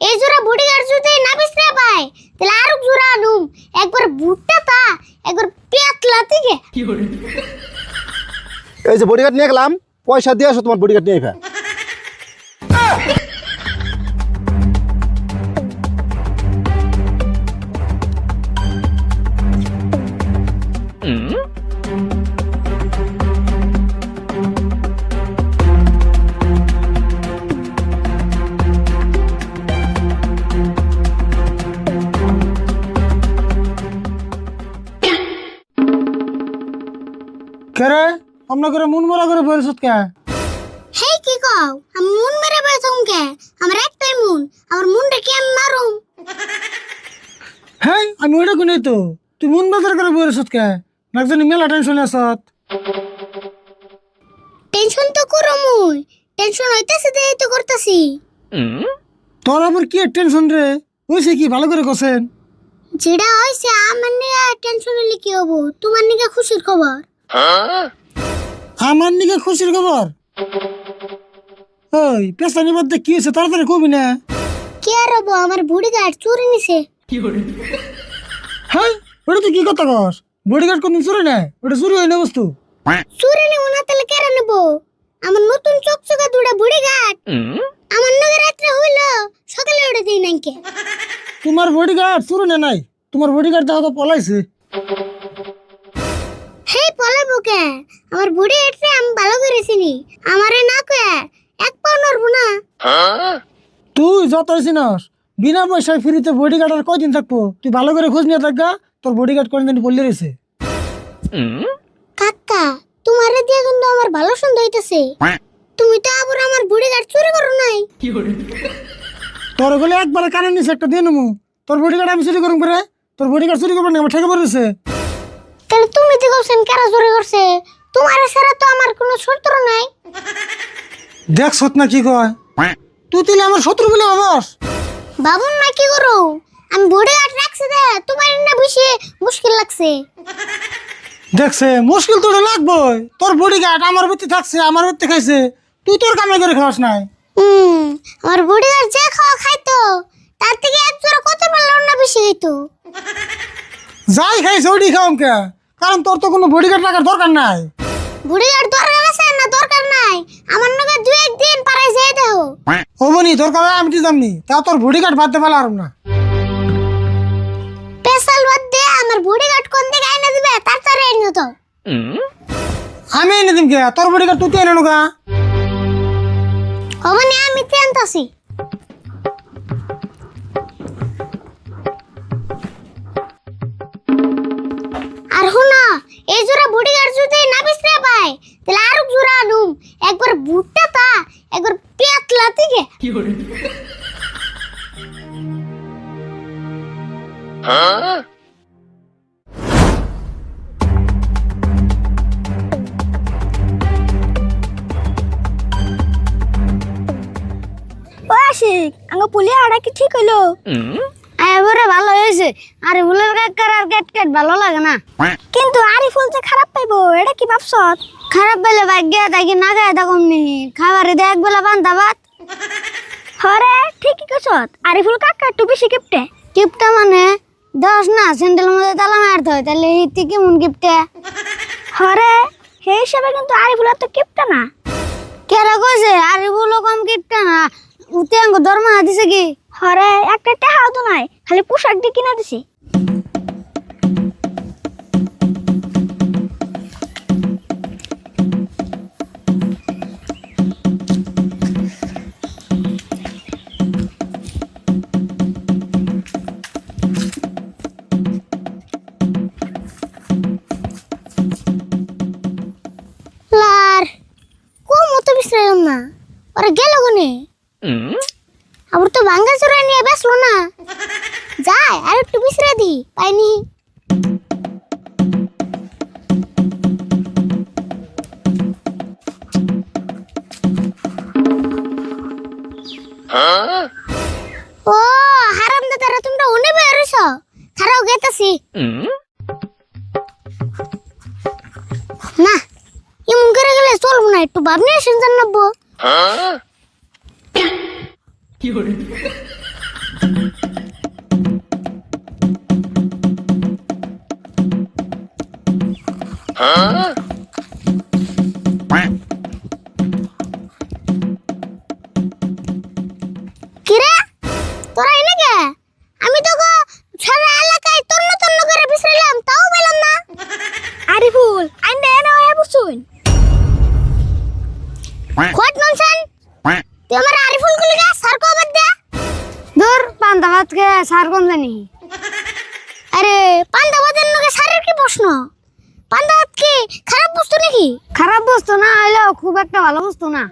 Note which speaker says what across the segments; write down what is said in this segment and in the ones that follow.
Speaker 1: এই জোড়া বডিগার্ড যদি না বিছরা পায় তাহলে আরও জোড়া আনুম একবার ভুট্টা তা একবার পেতলা থেকে
Speaker 2: এই যে বডিগার্ড নিয়ে গেলাম পয়সা দিয়ে আসো তোমার বডিগার্ড নিয়ে ফেল
Speaker 3: আমরা করে মন মরা করে বলছত কে?
Speaker 1: হেই কি কও? আমি মুন মেরে বাইছম কে? আমার একটাই মুন আমার মুনটা কি আমি মারুম?
Speaker 3: হ্যাঁ আমি ওটা কোনে তো। তুই মন বাজার করে বলছত কে? নাকজানি মেলা টেনশন আসত
Speaker 1: টেনশন তো করো মুই। টেনশন হইতাছে দেই তো করতাছি।
Speaker 3: তোর আবার কি টেনশন রে? হয়েছে কি ভালো করে কছেন
Speaker 1: যেটা হইছে আমার নিয়ে টেনশন হলে কি হব? তোমার নিয়ে খুশির খবর।
Speaker 3: আমার নিকে খুশির খবর? ওই পেশানি মধ্যে কি হয়েছে তাড়াতাড়ি কবি না?
Speaker 1: কি আর হব? আমার বডিগার্ড চুরি নিছে।
Speaker 3: হ্যাঁ ওটা তুই কি কথা কস? বডিগার্ড কোন চুরি নেয় ওটা চুরি হয় না বস্তু।
Speaker 1: চুরি নেব না তাহলে কেন নেব? আমার নতুন চকচকা দুটা বডিগার্ড আমার নগে রাত্রে হইল সকালে উঠে দিই নাকি
Speaker 3: তোমার বডিগার্ড চুরি না নাই? তোমার বডিগার্ড দেখো তো পলাইছে।
Speaker 1: হেই পলাবো কে? আমার বডিগার্ডে আমি ভালো করে চিনি। আমারে না কে এক পাও নড়বো না।
Speaker 3: তুই যত চিনস বিনা পয়সায় ফ্রিতে বডিগার্ড আর কয়দিন থাকব? তুই ভালো করে খোঁজ নিয়ে থাকগা তোর বডিগার্ড কোন দিন পড়লে রয়েছে
Speaker 1: কাকা তোমারে দিয়ে কিন্তু আমার ভালো সন্দেহ হইতাছে। তুমি তো আবার আমার বডিগার্ড চুরি করো নাই।
Speaker 3: তোর বলে একবার কানে নিছে একটা দিয়ে নেব তোর বডিগার্ড আমি চুরি করুম করে তোর বডিগার্ড চুরি করব না আমার ঠেকে পড়েছে।
Speaker 1: তাহলে তুমি তো কইছেন কারা চুরি করছে? তোমার ছাড়া তো আমার কোনো শত্রু নাই।
Speaker 3: দেখ সত না কি কয়? তুই তাহলে আমার শত্রু বলে ভাবস?
Speaker 1: বাবুন না কি করো? আমি বডিগার্ড রাখছি দে তোমার না বেশি মুশকিল লাগছে।
Speaker 3: দেখছে মুশকিল তো লাগবই। তোর বডিগার্ড আমার বাড়িতে থাকছে আমার বাড়িতে খাইছে। তুই তোর কামে করে খাওয়াস নাই।
Speaker 1: হুম আমার বডিগার্ড যে খাওয়া খাইতো তার থেকে এক জোড়া কত পারল না বেশি খাইতো
Speaker 3: যাই খাইছে ওডি খাওয়াম কে? কারণ তোর তো কোনো বডিগার্ড রাখার দরকার নাই।
Speaker 1: বডিগার্ড দরকার আছে না দরকার নাই? আমার নগে দুই একদিন পারাই যেয়ে দেও।
Speaker 3: হবনি তোর কামে আমি তো জানি তা তোর বডিগার্ড বাদ দেবে আর না।
Speaker 1: স্পেশাল বাদ দে আমার বডিগার্ড কোন দিকে আইনা দিবে? তার তারে আইনো তো
Speaker 3: আমি এনে দিম কে? তোর বডিগার্ড তুই এনে নুকা
Speaker 1: হবনি আমি তেনতাছি আর আশিক আঙ্গ পুলিয়া আড়া কি ঠিক হইল? এবারে ভালো হয়েছে আরে ফুলের কাকার আর গেট গেট ভালো লাগে না। কিন্তু আরি ফুল যে খারাপ পাইবো এটা কি ভাবছত খারাপ পেলে ভাগ্য তাকে না গায়ে তখন নি। খাবারে দে এক বেলা বান্ধা ভাত। হরে ঠিকই কছত আরি ফুল কাকা একটু বেশি কিপটে। কিপটা মানে? দশ না স্যান্ডেল মধ্যে তালা মারতে হয় তাহলে হিতি কেমন গিফটে হরে সেই হিসাবে কিন্তু আরি ফুল তো কিপটা না। কেরা কইছে? আরে বলো কম কিপটা না। উতে আঙ্গ দরমা দিছে কি? হরে একটা টাকাও তো নাই খালি পোশাক দিয়ে কিনা দিছি। পাইনি। ও হারাম দাদারা তোমরা উনে বেরোছ খারাও গেতাছি। না এমন করে গেলে চলবো না একটু ভাবনি শুনছেন নব্বো কিরে 嗯 খারাপ বস্তু না হইলেও খুব একটা ভালো বস্তু না।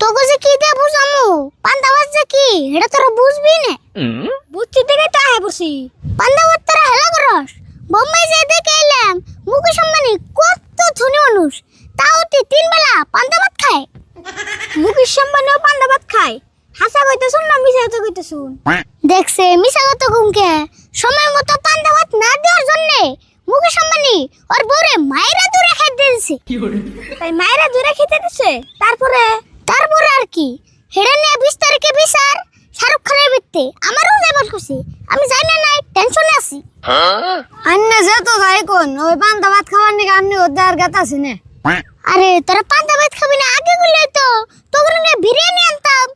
Speaker 1: তোকে যে কি দিয়ে বুঝামু? পান্দাবাদ যে কি? এটা তোরা বুঝবি না। বুঝছি দেখে তো আয় বসি। পান্দাবাদ তোরা হেলা করস। বোম্বাই যে দেখে এলাম মুকেশ আম্বানি কত ধনী মানুষ। তাও তুই তিন বেলা পান্দাবাদ খায়? মুকেশ আম্বানিও পান্দাবাদ খায়। হাসা কইতেছুন না মিছা তো কইতেছুন? দেখছে মিছা কথা কুমকে সময় মতো পান্দাবাদ না দেওয়ার জন্য মুকেশ আম্বানি ওর বউরে মায়েরা দূরে খেতে দিছে। তাই মায়েরা দূরে খেতে দিছে তারপরে? তারপরে আর কি? হেডে নিয়ে বিশ তারিখে বিচার শাহরুখ খানের বৃত্তে আমারও যাবার খুশি আমি যাই না নাই টেনশনে আছি। আন্না যে তো যাই কোন ওই পান্তা ভাত খাওয়ার নিকে আন্নি ওদের আর গাত আছে না। আরে তোরা পান্তা ভাত খাবি না আগে গুলে তো। তোর নিয়ে বিরিয়ানি আনতাম।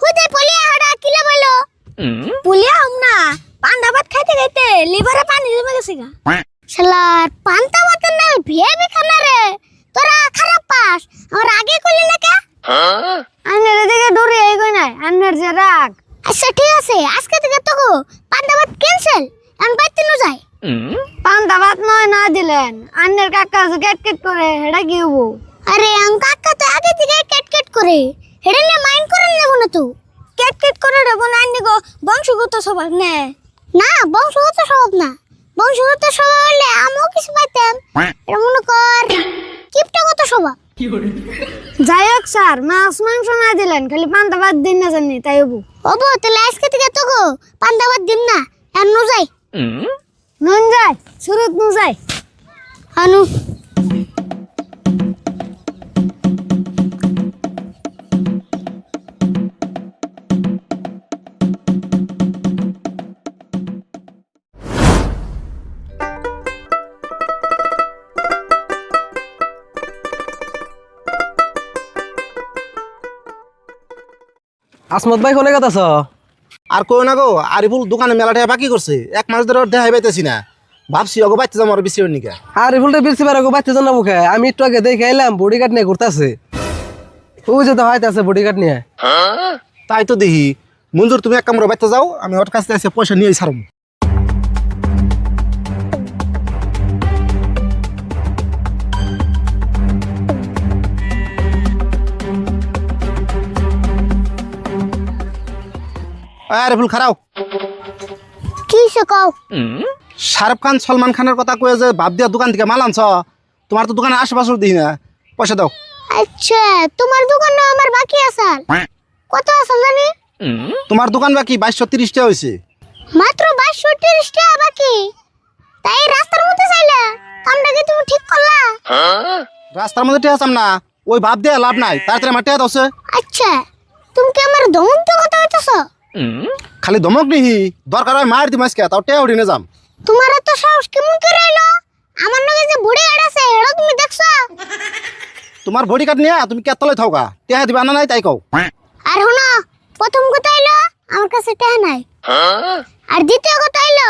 Speaker 1: হুদে পলিয়া হাড়া কিলে বলো পুলিয়া আম না পান্তা ভাত খাইতে খাইতে লিভারে পানি জমে গেছে গা। শালার পান্তা ভাতের নাল ভিয়াবি খানা রে। তোরা খারাপ পাস। আমার আগে কইলি না কে? আন্নের দিকে দৌড়ে এই কই নাই। আন্নের যে রাগ। আচ্ছা ঠিক আছে। আজকে থেকে তোকে পান্তা ভাত ক্যান্সেল আমি বাইতে নো যাই পান্তা ভাত নয় না দিলেন। আন্নের কাকা যে কেট কেট করে হেডা কি হব? আরে আম কাকা তো আগে থেকে কেট কেট করে। হেডা নিয়ে মাইন্ড করেন নেব না তো। কেট কেট করে দেবো না আন্নি গো বংশগত স্বভাব নে। না বংশগত স্বভাব না। বংশগত স্বভাব হলে আমিও কিছু পাইতাম। এমন কর কর কিপটাগত স্বভাব যাই হোক স্যার মাছ মাংস না দিলেন খালি পান্তা ভাত দিন না জানি তাই হবু। হব? তাহলে আজকে থেকে তো গো পান্তা ভাত দিন না আর নো যাই নুন যাই সুরত নু যাই। আনু
Speaker 4: আসমত ভাই কোনে কথা
Speaker 2: আর কই না গো আরিফুল দোকানে মেলাটা বাকি করছে। এক মাস ধরে দেখাই পাইতেছি না। ভাবছি অগো বাচ্চা যাব আর বেশি নিকা
Speaker 4: আর ফুলটা বেশি বার বাচ্চা জানা মুখে। আমি একটু আগে দেখে এলাম বডি গার্ড নিয়ে ঘুরতেছে। ও যে তো হয়তো আছে বডি গার্ড নিয়ে।
Speaker 2: তাই তো দেখি মঞ্জুর তুমি এক কামড়ে বাচ্চা যাও আমি ওর কাছে এসে পয়সা নিয়ে ছাড়ব আরে ফুল খারাও
Speaker 1: কি সে কও?
Speaker 2: শাহরুখ খান সলমান খানের কথা কয়ে যে বাপ দিয়া দোকান থেকে মাল আনছ তোমার তো দোকানে আশেপাশে দিই না। পয়সা দাও।
Speaker 1: আচ্ছা তোমার দোকান না আমার বাকি আসাল। কত আসাল জানি?
Speaker 2: তোমার দোকান বাকি বাইশশো তিরিশ টাকা হয়েছে
Speaker 1: মাত্র বাইশশো তিরিশ টাকা বাকি। তাই রাস্তার মধ্যে চাইলা কামটা কি তুমি ঠিক করলা?
Speaker 2: রাস্তার মধ্যে টেহাম না ওই ভাব দিয়ে লাভ নাই তাড়াতাড়ি আমার টেহা
Speaker 1: আচ্ছা তুমি কি আমার দমন তো কথা হইতেছ
Speaker 2: খালি দমক নিহি দরকার হয় মার দিম আজকে তাও টেহা উঠিনে যাম।
Speaker 1: তোমার এত সাহস কেমন করে এলো? আমার নাকি যে বুড়ি গাড় আছে এটা তুমি দেখছ?
Speaker 2: তোমার বডি কার্ড নিয়ে তুমি কেতলে থাকা টেহা দিবা না নাই তাই কও।
Speaker 1: আর শোনো প্রথম কথা হইল আমার কাছে টাকা নাই। আর দ্বিতীয় কথা হইল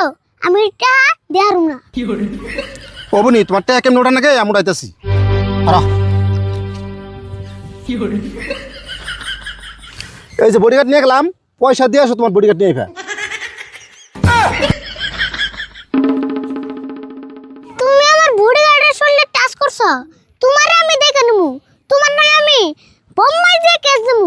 Speaker 1: আমি টাকা দেহারু না।
Speaker 2: কবনি তোমার টেহা কেমন ওঠা নাকি আমি উঠাইতেছি। এই যে বডি কার্ড নিয়ে গেলাম পয়সা দিয়ে আসো তোমার বডি কার্ড নিয়ে ফেল
Speaker 1: তুমি আমার বুড়ি গাড়ির শরীরে টাচ করছ। তোমারে আমি দেখে নেব তোমার নাকি আমি। বোম্বাই দিয়ে কেস দেবো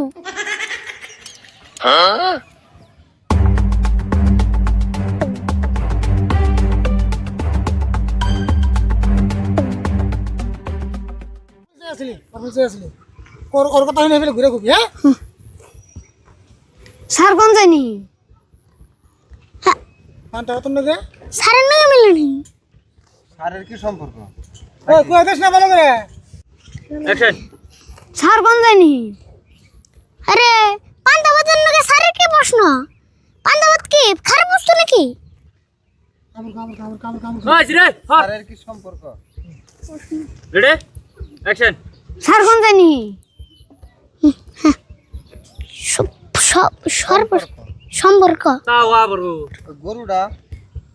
Speaker 3: আসলি ওর কথা শুনে ফেলে ঘুরে খুবই হ্যাঁ?
Speaker 1: স্যার কোন জানি?
Speaker 3: পান্তা ভাত নাকি
Speaker 1: স্যারের নাকি মিলে নি।
Speaker 3: ও কুয়া দেশ না ভালো করে
Speaker 1: স্যার কোন জানি? আরে পান্তাবাদের নাকি স্যারের কি প্রশ্ন? পান্তাবাদ কি
Speaker 5: রেডি অ্যাকশন
Speaker 1: স্যার কোন জানি? সম্পর্ক সম্পর্ক।
Speaker 5: তাও আবার
Speaker 2: গরুটা?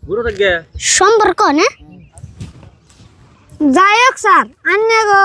Speaker 5: গুরু
Speaker 1: সম্পর্ক না? যাই হোক স্যার গো।